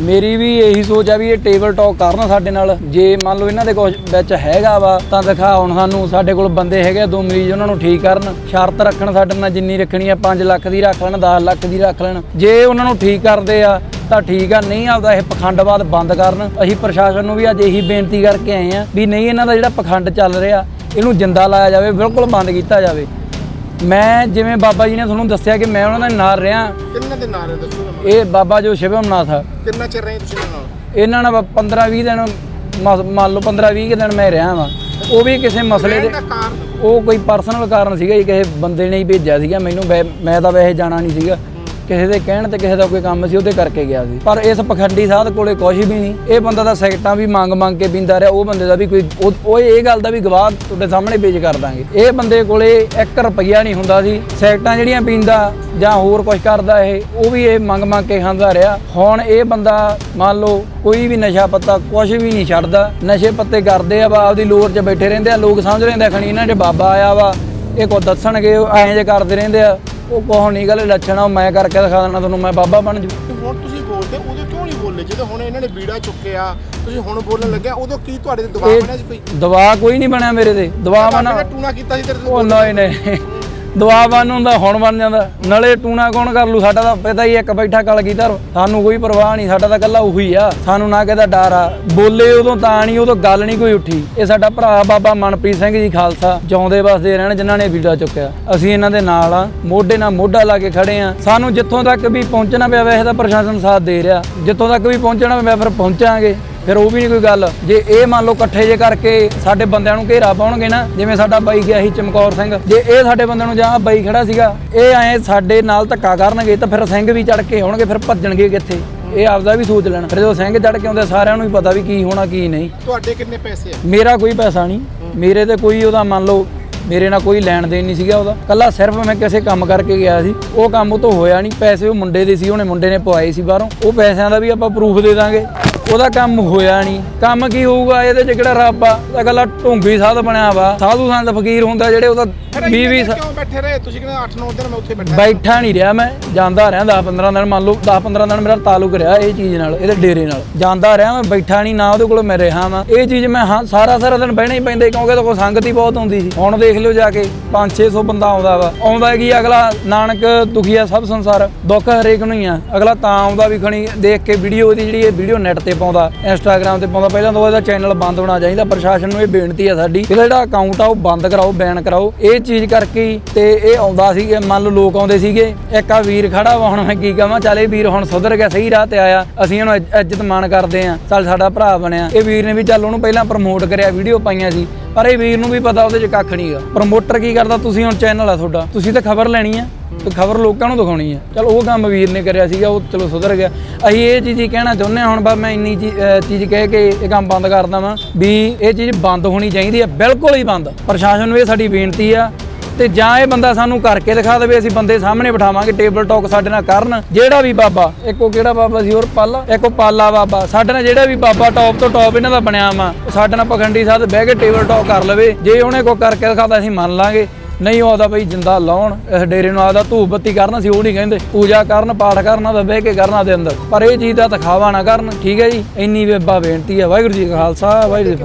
ਮੇਰੀ ਵੀ ਇਹੀ ਸੋਚ ਆ ਵੀ ਇਹ ਟੇਬਲ ਟਾਕ ਕਰਨ ਸਾਡੇ ਨਾਲ। ਜੇ ਮੰਨ ਲਓ ਇਹਨਾਂ ਦੇ ਕੁਝ ਵਿੱਚ ਹੈਗਾ ਵਾ ਤਾਂ ਦਿਖਾਉਣ ਸਾਨੂੰ। ਸਾਡੇ ਕੋਲ ਬੰਦੇ ਹੈਗੇ ਆ, ਦੋ ਮਰੀਜ਼ ਉਹਨਾਂ ਨੂੰ ਠੀਕ ਕਰਨ। ਸ਼ਰਤ ਰੱਖਣ ਸਾਡੇ ਨਾਲ ਜਿੰਨੀ ਰੱਖਣੀ ਆ 5 ਲੱਖ ਦੀ ਰੱਖ ਲੈਣ 10 ਲੱਖ ਦੀ ਰੱਖ ਲੈਣ। ਜੇ ਉਹਨਾਂ ਨੂੰ ਠੀਕ ਕਰਦੇ ਆ ਤਾਂ ਠੀਕ ਆ। ਨਹੀਂ ਆਪਦਾ ਇਹ ਪਖੰਡਵਾਦ ਬੰਦ ਕਰਨ। ਅਸੀਂ ਪ੍ਰਸ਼ਾਸਨ ਨੂੰ ਵੀ ਅੱਜ ਇਹੀ ਬੇਨਤੀ ਕਰਕੇ ਆਏ ਆ ਵੀ ਨਹੀਂ ਇਹਨਾਂ ਦਾ ਜਿਹੜਾ ਪਖੰਡ ਚੱਲ ਰਿਹਾ ਇਹਨੂੰ ਜਿੰਦਾ ਲਾਇਆ ਜਾਵੇ ਬਿਲਕੁਲ ਬੰਦ ਕੀਤਾ ਜਾਵੇ। ਮੈਂ ਜਿਵੇਂ ਬਾਬਾ ਜੀ ਨੇ ਤੁਹਾਨੂੰ ਦੱਸਿਆ ਕਿ ਮੈਂ ਉਹਨਾਂ ਦੇ ਨਾਲ ਰਿਹਾ। ਕਿੰਨੇ ਦਿਨ ਆ ਰਹੇ ਦੱਸੋ ਨਾ ਮੈਨੂੰ। ਇਹ ਬਾਬਾ ਜੋ ਸ਼ਿਵਮਨਾਥ ਆ ਕਿੰਨਾ ਚਿਰ ਰਹੇ ਤੁਸੀਂ ਇਹਨਾਂ ਨਾਲ? ਇਹਨਾਂ ਨਾਲ 15 20 ਦਿਨ ਮਸ- ਮੰਨ ਲਓ 15 20 ਦਿਨ ਮੈਂ ਰਿਹਾ ਵਾਂ। ਉਹ ਵੀ ਕਿਸੇ ਮਸਲੇ ਦੇ ਰਹਿਣ ਦਾ ਕਾਰਨ? ਉਹ ਕੋਈ ਪਰਸਨਲ ਕਾਰਨ ਸੀਗਾ ਜੀ ਕਿਸੇ ਬੰਦੇ ਨੇ ਹੀ ਭੇਜਿਆ ਸੀਗਾ ਮੈਨੂੰ ਵੈ- ਮੈਂ ਤਾਂ ਵੈਸੇ ਜਾਣਾ ਨਹੀਂ ਸੀਗਾ। ਕਿਸੇ ਦੇ ਕਹਿਣ ਤੇ ਕਿਸੇ ਦਾ ਕੋਈ ਕੰਮ ਸੀ, ਉਹਦੇ ਕਰਕੇ ਗਿਆ ਸੀ। ਪਰ ਇਸ ਪਖੰਡੀ ਸਾਧ ਕੋਲੇ ਕੁਝ ਵੀ ਨਹੀਂ। ਇਹ ਬੰਦਾ ਤਾਂ ਸੈਕਟਾਂ ਵੀ ਮੰਗ ਮੰਗ ਕੇ ਪੀਂਦਾ ਰਿਹਾ, ਉਹ ਬੰਦੇ ਦਾ ਵੀ ਕੋਈ, ਉਹ ਇਹ ਗੱਲ ਦਾ ਵੀ ਗਵਾਹ ਤੁਹਾਡੇ ਸਾਹਮਣੇ ਪੇਸ਼ ਕਰ ਦਾਂਗੇ। ਇਹ ਬੰਦੇ ਕੋਲੇ 1 ਰੁਪਈਆ ਨਹੀਂ ਹੁੰਦਾ ਸੀ, ਸੈਕਟਾਂ ਜਿਹੜੀਆਂ ਪੀਂਦਾ ਜਾਂ ਹੋਰ ਕੁਝ ਕਰਦਾ ਇਹ, ਉਹ ਵੀ ਇਹ ਮੰਗ ਮੰਗ ਕੇ ਖਾਂਦਾ ਰਿਹਾ। ਹੁਣ ਇਹ ਬੰਦਾ ਮੰਨ ਲਓ ਕੋਈ ਵੀ ਨਸ਼ਾ ਪੱਤਾ ਕੁਝ ਵੀ ਨਹੀਂ ਛੱਡਦਾ, ਨਸ਼ੇ ਪੱਤੇ ਕਰਦੇ ਆ ਵਾ ਆਪਦੀ ਲੋਰ 'ਚ ਬੈਠੇ ਰਹਿੰਦੇ ਆ, ਲੋਕ ਸਮਝ ਲੈਂਦੇ ਆ ਖਣੀ ਇਹਨਾਂ 'ਚ ਬਾਬਾ ਆਇਆ ਵਾ, ਇਹ ਕੋ ਦੱਸਣਗੇ, ਉਹ ਐਂ ਜੇ ਕਰਦੇ ਰਹਿੰਦੇ ਆ। ਉਹ ਕੋਹ ਨਹੀਂ ਗੱਲ ਲੱਛਣ ਮੈਂ ਕਰਕੇ ਦਿਖਾ ਦੇਣਾ ਤੁਹਾਨੂੰ ਮੈਂ ਬਾਬਾ ਬਣ ਜੂ। ਤੇ ਹੁਣ ਤੁਸੀਂ ਬੋਲਦੇ ਉਦੋਂ ਕਿਉਂ ਨਹੀਂ ਬੋਲੇ? ਜਦੋਂ ਹੁਣ ਇਹਨਾਂ ਨੇ ਬੀੜਾ ਚੁੱਕਿਆ ਤੁਸੀਂ ਹੁਣ ਬੋਲਣ ਲੱਗਿਆ ਉਦੋਂ ਕੀ ਤੁਹਾਡੇ ਤੇ ਦਬਾਅ ਬਣਿਆ ਸੀ ਕੋਈ? ਦਵਾ ਕੋਈ ਨਹੀਂ ਬਣਿਆ ਮੇਰੇ ਤੇ ਦਵਾ ਬਣਾ ਟੂਣਾ ਕੀਤਾ ਸੀ ਤੇਰੇ ਤੇ ਉਹ ਨਹੀਂ ਨਹੀਂ ਦਵਾ ਬਣ ਹੁੰਦਾ, ਹੁਣ ਬਣ ਜਾਂਦਾ। ਨਲੇ ਟੂਣਾ ਕੌਣ ਕਰ ਲੂ? ਸਾਡਾ ਤਾਂ ਪਤਾ ਹੀ ਇੱਕ ਬੈਠਾ ਕਲਗੀਧਰ ਸਾਨੂੰ ਕੋਈ ਪਰਵਾਹ ਨਹੀਂ, ਸਾਡਾ ਤਾਂ ਕੱਲਾ ਉਹੀ ਆ। ਸਾਨੂੰ ਨਾ ਕਿਹਦਾ ਡਰ ਆ। ਬੋਲੇ ਉਦੋਂ ਤਾਂ ਨਹੀਂ, ਉਦੋਂ ਗੱਲ ਨਹੀਂ ਕੋਈ ਉੱਠੀ। ਇਹ ਸਾਡਾ ਭਰਾ ਬਾਬਾ ਮਨਪ੍ਰੀਤ ਸਿੰਘ ਜੀ ਖਾਲਸਾ, ਜਿਉਂਦੇ ਵਸਦੇ ਰਹਿਣ, ਜਿਨ੍ਹਾਂ ਨੇ ਵੀੜਾ ਚੁੱਕਿਆ। ਅਸੀਂ ਇਹਨਾਂ ਦੇ ਨਾਲ ਆ, ਮੋਢੇ ਨਾਲ ਮੋਢਾ ਲਾ ਕੇ ਖੜੇ ਆ। ਸਾਨੂੰ ਜਿੱਥੋਂ ਤੱਕ ਵੀ ਪਹੁੰਚਣਾ ਪਿਆ, ਵੈਸੇ ਤਾਂ ਪ੍ਰਸ਼ਾਸਨ ਸਾਥ ਦੇ ਰਿਹਾ। ਜਿੱਥੋਂ ਤੱਕ ਵੀ ਪਹੁੰਚਣਾ ਪਿਆ, ਫਿਰ ਪਹੁੰਚਾਂਗੇ। ਫਿਰ ਉਹ ਵੀ ਨਹੀਂ ਕੋਈ ਗੱਲ। ਜੇ ਇਹ ਮੰਨ ਲਓ ਇਕੱਠੇ ਜੇ ਕਰਕੇ ਸਾਡੇ ਬੰਦਿਆਂ ਨੂੰ ਘੇਰਾ ਪਾਉਣਗੇ ਨਾ ਜਿਵੇਂ ਸਾਡਾ ਬਾਈ ਗਿਆ ਸੀ ਚਮਕੌਰ ਸਿੰਘ ਜੇ ਇਹ ਸਾਡੇ ਬੰਦਿਆਂ ਨੂੰ ਜਾਂ ਬਾਈ ਖੜਾ ਸੀਗਾ ਇਹ ਐ ਸਾਡੇ ਨਾਲ ਧੱਕਾ ਕਰਨਗੇ ਤਾਂ ਫਿਰ ਸਿੰਘ ਵੀ ਚੜ ਕੇ ਆਉਣਗੇ ਫਿਰ ਭੱਜਣਗੇ ਕਿੱਥੇ? ਇਹ ਆਪਦਾ ਵੀ ਸੋਚ ਲੈਣ। ਫਿਰ ਜਦੋਂ ਸਿੰਘ ਚੜ ਕੇ ਆਉਂਦੇ ਸਾਰਿਆਂ ਨੂੰ ਹੀ ਪਤਾ ਵੀ ਕੀ ਹੋਣਾ ਕੀ ਨਹੀਂ। ਤੁਹਾਡੇ ਕਿੰਨੇ ਪੈਸੇ ਆ? ਮੇਰਾ ਕੋਈ ਪੈਸਾ ਨਹੀਂ। ਮੇਰੇ ਤੇ ਕੋਈ ਉਹਦਾ ਮੰਨ ਲਓ ਮੇਰੇ ਨਾਲ ਕੋਈ ਲੈਣ ਦੇਣ ਨਹੀਂ ਸੀਗਾ ਉਹਦਾ। ਕੱਲਾ ਸਿਰਫ ਮੈਂ ਕਿਸੇ ਕੰਮ ਕਰਕੇ ਗਿਆ ਸੀ। ਉਹ ਕੰਮ ਉਹ ਤੋਂ ਹੋਇਆ ਨਹੀਂ। ਪੈਸੇ ਉਹ ਮੁੰਡੇ ਦੇ ਸੀ ਉਹਨੇ ਮੁੰਡੇ ਨੇ ਪਵਾਏ ਸੀ ਬਾਹਰੋਂ। ਉਹ ਪੈਸਿਆਂ ਦਾ ਵੀ ਆਪਾਂ ਪ੍ਰੂਫ ਦੇ ਦਾਂਗੇ। ਉਹਦਾ ਕੰਮ ਹੋਇਆ ਨਹੀਂ। ਕੰਮ ਕੀ ਹੋਊਗਾ? ਇਹਦੇ ਚ ਕਿਹੜਾ ਰੱਬ ਆ? ਇਹ ਕੱਲਾ ਢੋਂਗੀ ਸਾਧ ਬਣਿਆ ਵਾ। ਸਾਧੂ ਸੰਤ ਫਕੀਰ ਹੁੰਦਾ ਜਿਹੜੇ ਉਹਦਾ 20 20 ਕਿਉਂ ਬੈਠੇ ਰਹੇ? ਤੁਸੀਂ ਕਹਿੰਦੇ 8-9 ਦਿਨ ਮੈਂ ਉੱਥੇ ਬੈਠਾ। ਬੈਠਾ ਨਹੀਂ ਰਿਹਾ ਮੈਂ। ਜਾਂਦਾ ਰਿਹਾ 10 15 ਦਿਨ। ਮੰਨ ਲਓ 10 15 ਦਿਨ ਮੇਰਾ ਤਾਲੁਕ ਰਿਹਾ ਇਹ ਚੀਜ਼ ਨਾਲ ਇਹਦੇ ਡੇਰੇ ਨਾਲ। ਜਾਂਦਾ ਰਿਹਾ ਮੈਂ ਬੈਠਾ ਨਹੀਂ ਨਾ ਉਹਦੇ ਕੋਲ ਮੈਂ ਰਿਹਾ ਵਾਂ। ਇਹ ਚੀਜ਼ ਮੈਂ ਹਾਂ ਸਾਰਾ ਸਾਰਾ ਦਿਨ ਬਹਿਣਾ ਹੀ ਪੈਂਦਾ ਕਿਉਂਕਿ ਤਾਂ ਕੋਈ ਸੰਗਤ ਹੀ ਬਹੁਤ ਹੁੰਦੀ ਸੀ। ਹੁਣ ਦੇਖ ਲਿਓ ਜਾ ਕੇ 5-600 ਬੰਦਾ ਆਉਂਦਾ ਵਾ। ਆਉਂਦਾ ਕੀ ਅਗਲਾ ਨਾਨਕ ਦੁਖੀਆ ਸਭ ਸੰਸਾਰ। ਦੁੱਖ ਹਰੇਕ ਨੂੰ ਹੀ ਆ। ਅਗਲਾ ਤਾਂ ਆਉਂਦਾ ਵੀ ਖਣੀ ਦੇਖ ਕੇ ਵੀਡੀਓ ਉਹਦੀ ਜਿਹੜੀ ਇਹ ਵੀਡੀਓ ਨੈਟ ਤੇ ਪਾਉਂਦਾ ਇੰਸਟਾਗ੍ਰam ਤੇ ਪਾਉਂਦਾ, ਪਹਿਲਾਂ ਤਾਂ ਉਹਦਾ ਚੈਨਲ ਬੰਦ ਹੋਣਾ ਚਾਹੀਦਾ, ਪ੍ਰਸ਼ਾਸਨ ਨੂੰ ਇਹ ਬੇਨਤੀ ਆ ਸਾਡੀ, ਇਹਦਾ ਜਿਹੜਾ ਅਕਾਊਂਟ ਆ ਉਹ ਬੰਦ ਕਰਾਓ ਬੈਨ ਕਰਾਓ। ਇਹ ਚੀਜ਼ ਕਰਕੇ ਤੇ ਇਹ ਆਉਂਦਾ ਸੀ ਮੰਨ ਲਓ ਲੋਕ ਆਉਂਦੇ ਸੀਗੇ, ਇੱਕ ਆ ਵੀਰ ਖੜਾ ਵਾ, ਹੁਣ ਮੈਂ ਕੀ ਕਹਾਂ, ਚੱਲ ਇਹ ਵੀਰ ਹੁਣ ਸੁਧਰ ਗਿਆ, ਸਹੀ ਰਾਹ ਤੇ ਆਇਆ, ਅਸੀਂ ਉਹਨੂੰ ਇੱਜ਼ਤ ਮਾਣ ਕਰਦੇ ਆ ਚੱਲ ਸਾਡਾ ਭਰਾ ਬਣਿਆ। ਇਹ ਵੀਰ ਨੇ ਵੀ ਚੱਲ ਉਹਨੂੰ ਪਹਿਲਾਂ ਪ੍ਰਮੋਟ ਕਰਿਆ ਵੀਡੀਓ ਪਾਈਆਂ ਸੀ, ਪਰ ਇਹ ਵੀਰ ਨੂੰ ਵੀ ਪਤਾ ਉਹਦੇ 'ਚ ਕੱਖ ਨਹੀਂਗਾ ਪ੍ਰਮੋਟਰ ਕੀ ਕਰਦਾ, ਤੁਸੀਂ ਹੁਣ ਚੈਨਲ ਆ ਤੁਹਾਡਾ, ਤੁਸੀਂ ਤਾਂ ਖਬਰ ਲੈਣੀ ਆ। ਖਬਰ ਲੋਕਾਂ ਨੂੰ ਦਿਖਾਉਣੀ ਹੈ ਚਲ ਉਹ ਕੰਮ ਵੀਰ ਨੇ ਕਰਿਆ ਸੀਗਾ, ਉਹ ਚਲੋ ਸੁਧਰ ਗਿਆ। ਅਸੀਂ ਇਹ ਚੀਜ਼ ਹੀ ਕਹਿਣਾ ਚਾਹੁੰਦੇ ਹਾਂ ਹੁਣ, ਬਸ ਮੈਂ ਇੰਨੀ ਚੀ- ਚੀਜ਼ ਕਹਿ ਕੇ ਇਹ ਕੰਮ ਬੰਦ ਕਰਦਾ ਵਾਂ ਵੀ ਇਹ ਚੀਜ਼ ਬੰਦ ਹੋਣੀ ਚਾਹੀਦੀ ਹੈ ਬਿਲਕੁਲ ਹੀ ਬੰਦ। ਪ੍ਰਸ਼ਾਸਨ ਨੂੰ ਇਹ ਸਾਡੀ ਬੇਨਤੀ ਆ ਤੇ ਜਾਂ ਇਹ ਬੰਦਾ ਸਾਨੂੰ ਕਰਕੇ ਦਿਖਾ ਦੇਵੇ, ਅਸੀਂ ਬੰਦੇ ਸਾਹਮਣੇ ਬਿਠਾਵਾਂਗੇ ਟੇਬਲ ਟਾਕ ਸਾਡੇ ਨਾਲ ਕਰਨ। ਜਿਹੜਾ ਵੀ ਬਾਬਾ, ਇੱਕੋ ਕਿਹੜਾ ਬਾਬਾ ਸੀ, ਹੋਰ ਪਾਲਾ? ਇੱਕੋ ਪਾਲਾ ਬਾਬਾ। ਸਾਡੇ ਨਾਲ ਜਿਹੜਾ ਵੀ ਬਾਬਾ ਟੌਪ ਤੋਂ ਟੌਪ ਇਹਨਾਂ ਦਾ ਬਣਿਆ ਵਾ ਸਾਡੇ ਨਾਲ ਪਖੰਡੀ ਸਾਧ ਬਹਿ ਕੇ ਟੇਬਲ ਟਾਕ ਕਰ ਲਵੇ। ਜੇ ਉਹਨੇ ਕੋ ਕਰਕੇ ਦਿਖਾਤਾ, ਅਸੀਂ ਮੰਨ ਲਾਂਗੇ। ਨਹੀਂ, ਉਹ ਆਦਾ ਬਈ ਜਿੰਦਾ ਲਾਉਣ, ਇਸ ਡੇਰੇ ਨੂੰ ਆਦਾ ਧੂਪ ਬੱਤੀ ਕਰਨ ਸੀ ਉਹ ਨਹੀਂ ਕਹਿੰਦੇ। ਪੂਜਾ ਕਰਨ, ਪਾਠ ਕਰਨਾ ਤਾਂ ਬਹਿ ਕੇ ਕਰਨਾ ਦੇ ਅੰਦਰ। ਪਰ ਇਹ ਚੀਜ਼ ਦਾ ਦਿਖਾਵਾ ਨਾ ਕਰਨ, ਠੀਕ ਹੈ ਜੀ? ਇੰਨੀ ਬੇਬਾ ਬੇਨਤੀ ਹੈ। ਵਾਹਿਗੁਰੂ ਜੀ ਕਾ ਖਾਲਸਾ, ਵਾਹਿਗੁਰੂ ਜੀ